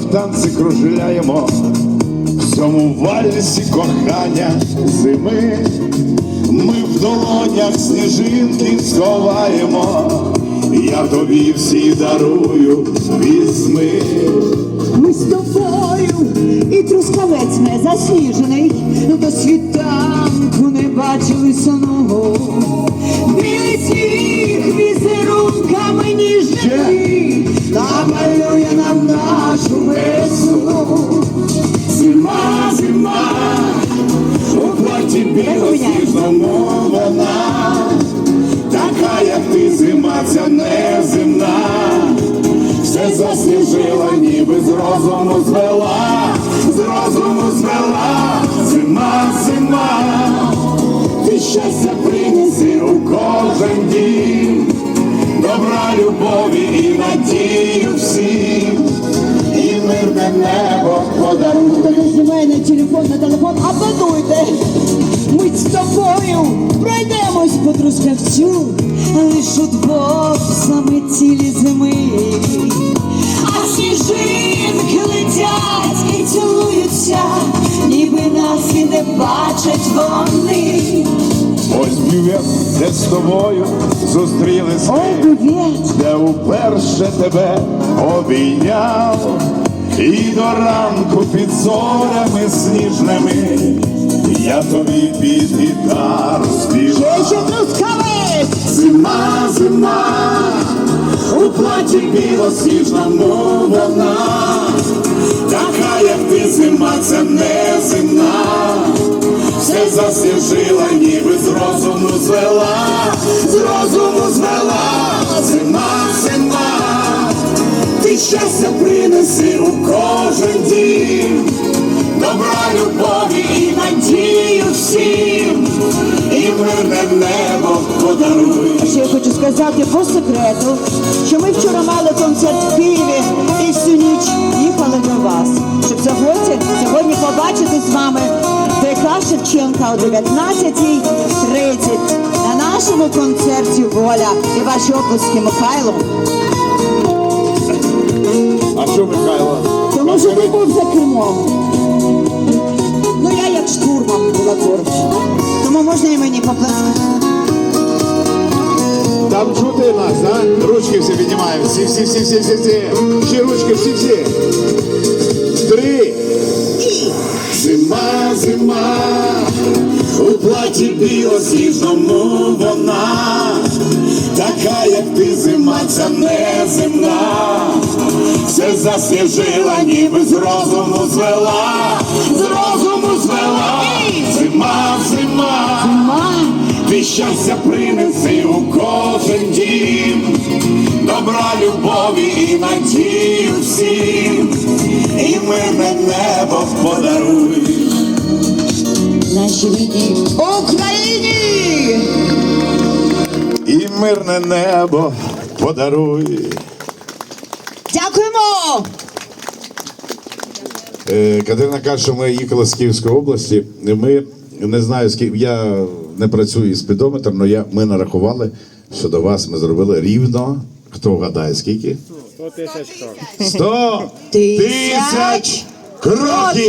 в танці кружляємо, в цьому вальсі кохання зими. Ми в долонях сніжинки сховаємо, я тобі всі дарую, візьми. Ми з тобою і трускавець не засніжений, до світанку не бачили сону. Зима, у платі білосніжному вона, така, як ти зима, ця неземна, все засніжила, ніби з розуму звела, з розуму звела, зима, зима, ти щастя принеси у кожен дім, добра любові і надію всім, мирне небо подарує. Хто не знімає на телефон, на телефон, абонуйте. Ми з тобою пройдемось по трускавцю, лиш удвох саме цілі зими. А сніжинки летять і цілуються, ніби нас і не бачать вони. Ось бювет, де з тобою зустрілись Ой, ми, де уперше тебе обійняв, і до ранку під зорями сніжними я тобі під гітару співав. Зима, зима, у платі білосніжному вона, така, як ти зима, це не зима, все засніжила, ніби з розуму звела, з розуму звела, любові і надію всім, і мирне небо подаруй. Ще я хочу сказати по секрету, що ми вчора мали концерт в Києві і всю ніч їхали до вас, щоб сьогодні, сьогодні побачити з вами ДК Шевченка о 19.30 на нашому концерті Воля і ваші оплески Михайло. А що Михайло? Тому що ти був за кермом. Можна і мені поплескати. Там чути нас, да? Ручки всі піднімаємо. Всі, всі, всі, всі, всі, всі. Всі ручки, всі, всі. Три. Зима, зима, у платі білосніжному вона, така, як ти зима, ця неземна, все засніжила, ніби з розуму звела, щастя принеси у кожен дім, добра любові і надію всім, і мирне небо подаруй. нашій рідній Україні! І мирне небо подаруй. Дякуємо! Е, Катерина каже, що ми їхали з Київської області. Ми не знаю, скільки я не працюю із спідометром, але я, ми нарахували, що до вас ми зробили рівно. Хто вгадає, скільки? 100 тисяч кроків. 100 Тисяч тисяч кроків!